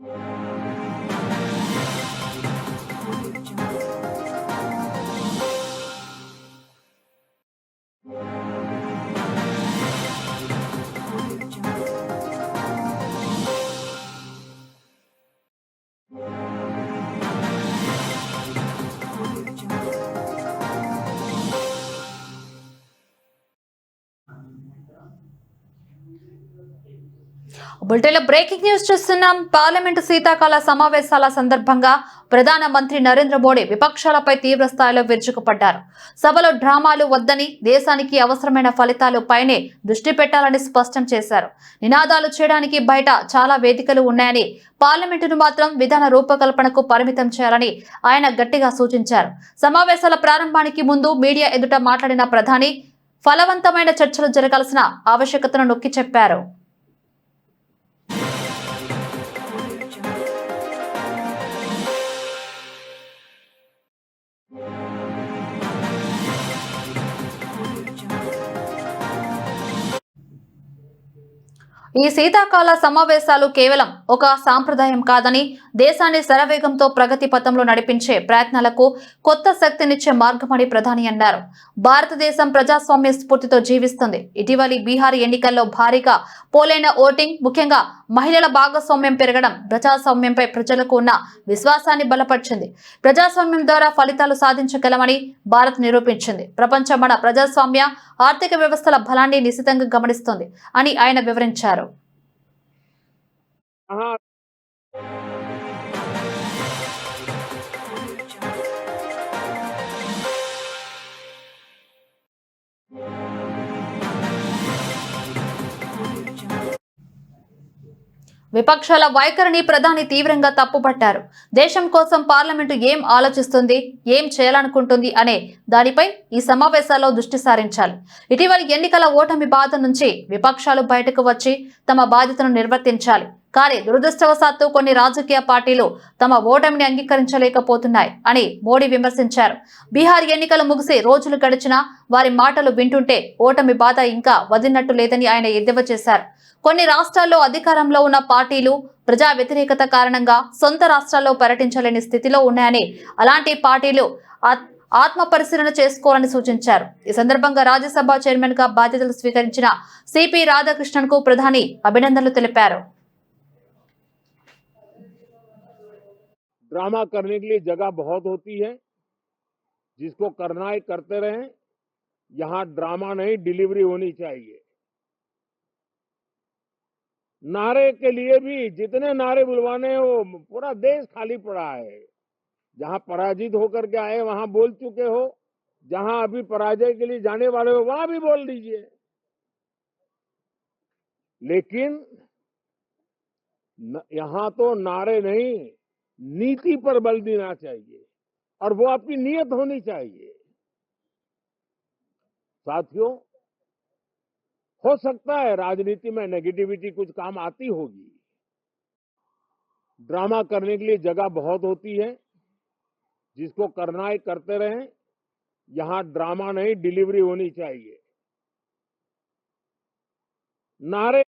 Música బులెటిన్లో breaking news చూస్తున్నాం. Parliament శీతాకాల సమావేశాల సందర్భంగా ప్రధాన మంత్రి నరేంద్ర మోడీ విపక్షాలపై తీవ్ర స్థాయిలో విరుచుకుపడ్డారు. సభలో డ్రామాలు వద్దని దేశానికి అవసరమైన ఫలితాలు పైనే దృష్టి పెట్టాలని స్పష్టం చేశారు. నినాదాలు చేయడానికి బయట చాలా వేదికలు ఉన్నాయని పార్లమెంటును మాత్రం విధాన రూపకల్పనకు పరిమితం చేయాలని ఆయన గట్టిగా సూచించారు. సమావేశాల ప్రారంభానికి ముందు మీడియా ఎదుట మాట్లాడిన ప్రధాని ఫలవంతమైన చర్చలు జరగాల్సిన ఆవశ్యకతను నొక్కి చెప్పారు. ఈ శీతాకాల సమావేశాలు కేవలం ఒక సాంప్రదాయం కాదని దేశాన్ని శరవేగంతో ప్రగతి పథంలో నడిపించే ప్రయత్నాలకు కొత్త శక్తినిచ్చే మార్గమని ప్రధాని అన్నారు. భారతదేశం ప్రజాస్వామ్య స్ఫూర్తితో జీవిస్తుంది. ఇటీవలి బీహార్ ఎన్నికల్లో భారీగా పోలైన ఓటింగ్ ముఖ్యంగా మహిళల భాగస్వామ్యం పెరగడం ప్రజాస్వామ్యంపై ప్రజలకు ఉన్న విశ్వాసాన్ని బలపరిచింది. ప్రజాస్వామ్యం ద్వారా ఫలితాలు సాధించగలమని భారత్ నిరూపించింది. ప్రపంచం మన ప్రజాస్వామ్య ఆర్థిక వ్యవస్థల బలాన్ని నిశితంగా గమనిస్తుంది అని ఆయన వివరించారు. हाँ విపక్షాల వైఖరిని ప్రధాని తీవ్రంగా తప్పుపట్టారు. దేశం కోసం పార్లమెంటు ఏం ఆలోచిస్తుంది ఏం చేయాలనుకుంటుంది అనే దానిపై ఈ సమావేశాల్లో దృష్టి సారించాలి. ఇటీవలి ఎన్నికల ఓటమి బాధ నుంచి విపక్షాలు బయటకు వచ్చి తమ బాధ్యతను నిర్వర్తించాలి. కానీ దురదృష్టవశాత్తు కొన్ని రాజకీయ పార్టీలు తమ ఓటమిని అంగీకరించలేకపోతున్నాయి అని మోడీ విమర్శించారు. బీహార్ ఎన్నికలు ముగిసి రోజులు గడిచినా వారి మాటలు వింటుంటే ఓటమి బాధ ఇంకా వదిలినట్టు లేదని ఆయన ఎద్దేవా చేశారు. కొన్ని రాష్ట్రాల్లో అధికారంలో ఉన్న పార్టీలు ప్రజా వ్యతిరేకత కారణంగా సొంత రాష్ట్రాల్లో పర్యటించలేని స్థితిలో ఉన్నాయని అలాంటి పార్టీలు ఆత్- ఆత్మ పరిశీలన చేసుకోవాలని సూచించారు. ఈ సందర్భంగా రాజ్యసభ చైర్మన్గా బాధ్యతలు స్వీకరించిన సిపి రాధాకృష్ణన్కు ప్రధాని అభినందనలు తెలిపారు. ड्रामा करने के लिए जगह बहुत होती है। जिसको करना है, करते रहें। यहाँ ड्रामा नहीं, डिलीवरी होनी चाहिए। नारे के लिए भी जितने नारे बुलवाने हैं पूरा देश खाली पड़ा है। जहाँ पराजित होकर के आए, वहाँ बोल चुके हो। जहाँ अभी पराजय के लिए जाने वाले हो, वहाँ भी बोल दीजिए। लेकिन यहाँ तो नारे नहीं। नीति पर बल देना चाहिए और वो आपकी नीयत होनी चाहिए। साथियों, हो सकता है राजनीति में नेगेटिविटी कुछ काम आती होगी। ड्रामा करने के लिए जगह बहुत होती है, जिसको करना है करते रहें, यहाँ ड्रामा नहीं, डिलीवरी होनी चाहिए। नारे